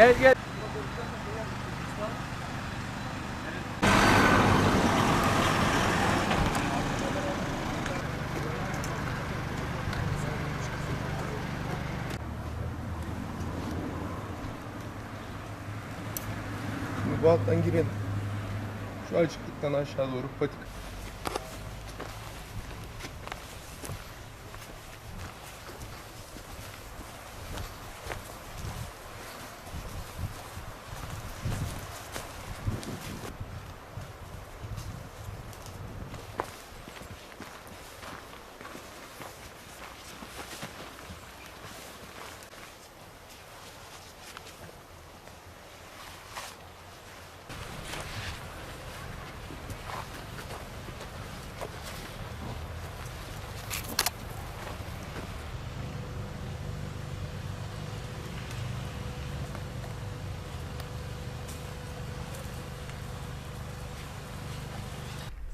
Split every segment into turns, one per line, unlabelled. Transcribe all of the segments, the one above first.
Gel gel.
Bu alttan girelim. Şu açıklıktan aşağı doğru patik.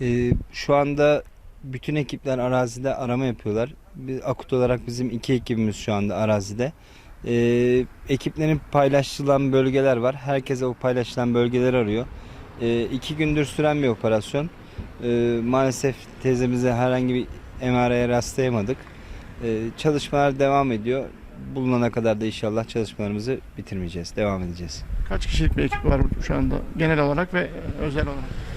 Ee, şu anda bütün ekipler arazide arama yapıyorlar. Biz, akut olarak bizim iki ekibimiz şu anda arazide. Ee, ekiplerin paylaşılan bölgeler var. Herkes o paylaşılan bölgeleri arıyor. Ee, iki gündür süren bir operasyon. Ee, maalesef teyzemize herhangi bir emareye rastlayamadık. Ee, çalışmalar devam ediyor. Bulunana kadar da inşallah çalışmalarımızı bitirmeyeceğiz. Devam edeceğiz.
Kaç kişilik bir ekip var şu anda genel olarak ve özel olarak?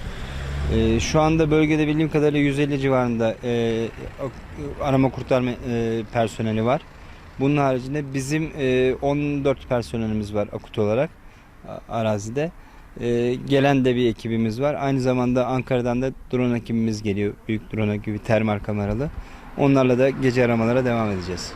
Ee, şu anda bölgede bildiğim kadarıyla 150 civarında e, arama kurtarma e, personeli var. Bunun haricinde bizim e, 14 personelimiz var akut olarak arazide. E, gelen de bir ekibimiz var. Aynı zamanda Ankara'dan da drone ekibimiz geliyor. Büyük drone ekibi termal kameralı. Onlarla da gece aramalara devam edeceğiz.